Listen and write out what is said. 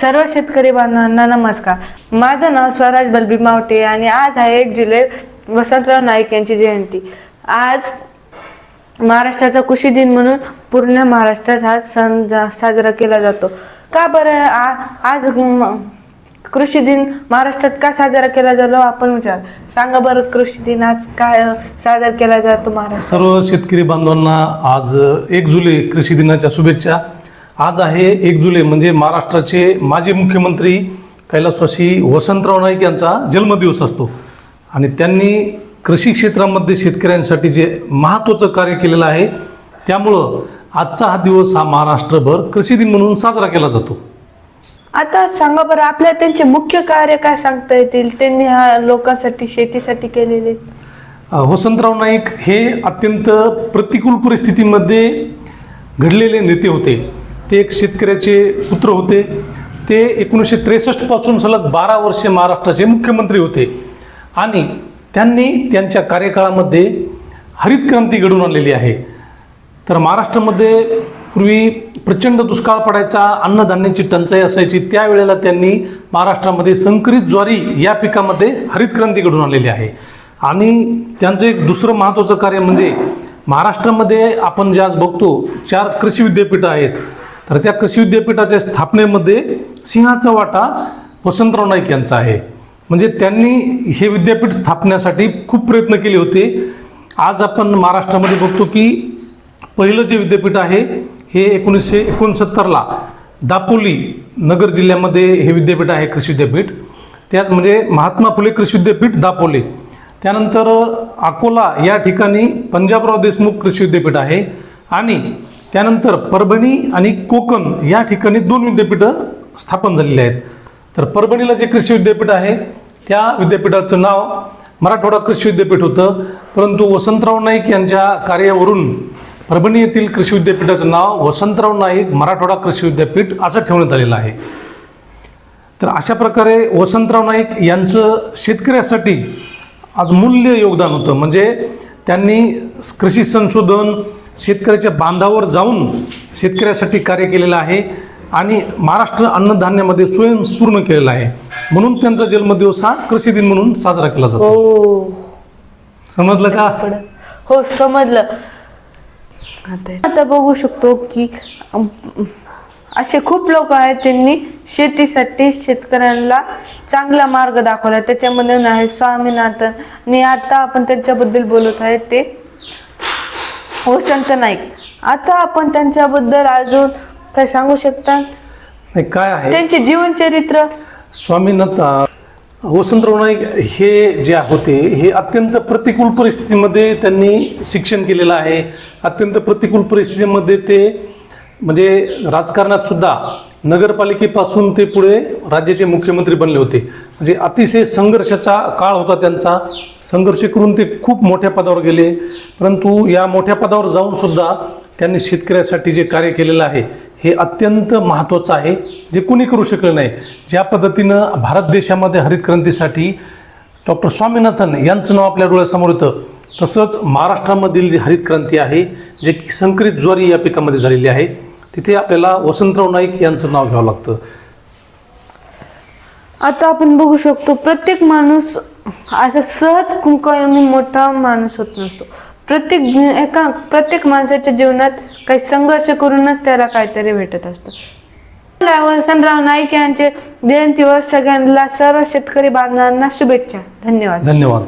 सर्व शेतकरी बांधवांना नमस्कार. माझं नाव स्वराज बलबी मावटे आणि आज आहे एक जुलै वसंतराव नाईक यांची जयंती. आज महाराष्ट्राचा कृषी दिन म्हणून पूर्ण महाराष्ट्रात हा सण जा- साजरा केला जातो. का बरं आ- आज कृषी दिन महाराष्ट्रात का साजरा केला जातो आपण विचार. सांगा बरं कृषी दिन आज काय साजरा केला जातो महाराष्ट्र सर्व शेतकरी बांधवांना आज एक जुलै कृषी दिनाच्या शुभेच्छा. आज आहे एक जुलै म्हणजे महाराष्ट्राचे माजी मुख्यमंत्री कैलासवासी वसंतराव नाईक यांचा जन्मदिवस असतो. आणि त्यांनी कृषी क्षेत्रामध्ये शेतकऱ्यांसाठी जे महत्त्वाचं कार्य केलेलं आहे त्यामुळं आजचा हा दिवस हा महाराष्ट्रभर कृषी दिन म्हणून साजरा केला जातो. आता सांगा बरं आपल्या त्यांचे मुख्य कार्य काय सांगता येतील? त्यांनी हा लोकांसाठी शेतीसाठी केलेले? वसंतराव नाईक हे अत्यंत प्रतिकूल परिस्थितीमध्ये घडलेले नेते होते. ते एक शेतकऱ्याचे पुत्र होते. ते एकोणीसशे त्रेसष्टपासून सलग बारा वर्षे महाराष्ट्राचे मुख्यमंत्री होते. आणि त्यांनी त्यांच्या कार्यकाळामध्ये हरित क्रांती घडून आणलेली आहे. तर महाराष्ट्रामध्ये पूर्वी प्रचंड दुष्काळ पडायचा अन्नधान्याची टंचाई असायची त्यावेळेला त्यांनी महाराष्ट्रामध्ये संकरित ज्वारी या पिकामध्ये हरित क्रांती घडून आलेली आहे. आणि त्यांचं एक दुसरं महत्त्वाचं कार्य म्हणजे महाराष्ट्रामध्ये आपण जे आज बघतो चार कृषी विद्यापीठं आहेत. तर त्या कृषी विद्यापीठाच्या स्थापनेमध्ये सिंहाचा वाटा वसंतराव नाईक यांचा आहे. म्हणजे त्यांनी हे विद्यापीठ स्थापण्यासाठी खूप प्रयत्न केले होते. आज आपण महाराष्ट्रामध्ये बघतो की पहिलं जे विद्यापीठ आहे हे एकोणीसशे एकोणसत्तरला दापोली नगर जिल्ह्यामध्ये हे विद्यापीठ आहे कृषी विद्यापीठ. त्यात म्हणजे महात्मा फुले कृषी विद्यापीठ दापोली. त्यानंतर अकोला या ठिकाणी पंजाबराव देशमुख कृषी विद्यापीठ आहे. आणि त्यानंतर परभणी आणि कोकण या ठिकाणी दोन विद्यापीठं स्थापन झालेली आहेत. तर परभणीला जे कृषी विद्यापीठ आहे त्या विद्यापीठाचं नाव मराठवाडा कृषी विद्यापीठ होतं. परंतु वसंतराव नाईक यांच्या कार्यावरून परभणी येथील कृषी विद्यापीठाचं नाव वसंतराव नाईक मराठवाडा कृषी विद्यापीठ असं ठेवण्यात आलेलं आहे. तर अशा प्रकारे वसंतराव नाईक यांचं शेतकऱ्यासाठी आज मूल्य योगदान होतं. म्हणजे त्यांनी कृषी संशोधन शेतकऱ्याच्या बांधावर जाऊन शेतकऱ्यासाठी कार्य केलेलं आहे आणि महाराष्ट्र अन्नधान्यामध्ये स्वयंस्फूर्ण केलेला आहे. म्हणून त्यांचा जन्मदिवस हा कृषी दिन म्हणून साजरा केला जातो. हो. समजलं का? हो समजलं. आता बघू शकतो की असे खूप लोक आहेत त्यांनी शेतीसाठी शेतकऱ्यांना चांगला मार्ग दाखवला. त्याच्यामध्ये आहे स्वामीनाथन. आणि आता आपण त्यांच्याबद्दल बोलत आहे ते वसंत नाईक. आता आपण त्यांच्याबद्दल अजून काय सांगू शकता? नाही काय आहे? त्यांचे जीवनचरित्र? स्वामीनाथ वसंतराव नाईक हे जे होते हे अत्यंत प्रतिकूल परिस्थितीमध्ये त्यांनी शिक्षण केलेलं आहे. अत्यंत प्रतिकूल परिस्थितीमध्ये ते म्हणजे राजकारणात सुद्धा नगरपालिकेपासून ते पुढे राज्याचे मुख्यमंत्री बनले होते. म्हणजे अतिशय संघर्षाचा काळ होता त्यांचा. संघर्ष करून ते खूप मोठ्या पदावर गेले. परंतु या मोठ्या पदावर जाऊन सुद्धा त्यांनी शेतकऱ्यासाठी जे कार्य केलेलं आहे हे अत्यंत महत्त्वाचं आहे. जे कोणी करू शकलं नाही ज्या पद्धतीनं भारत देशामध्ये हरित क्रांतीसाठी डॉक्टर स्वामीनाथन यांचं नाव आपल्या डोळ्यासमोर येतं तसंच महाराष्ट्रामधील जी हरित क्रांती आहे जे की संकरित ज्वारी या पिकामध्ये झालेली आहे तिथे आपल्याला वसंतराव नाईक यांचं नाव घ्यावं लागतं. आता आपण बघू शकतो प्रत्येक माणूस असं सहज कुंकवानी मोठा माणूस होत नसतो. प्रत्येक एका प्रत्येक माणसाच्या जीवनात काही संघर्ष करूनच त्याला काहीतरी भेटत असतं. वसंतराव नाईक यांचे जयंतीवर सगळ्यांना सर्व शेतकरी बांधवांना शुभेच्छा. धन्यवाद. धन्यवाद.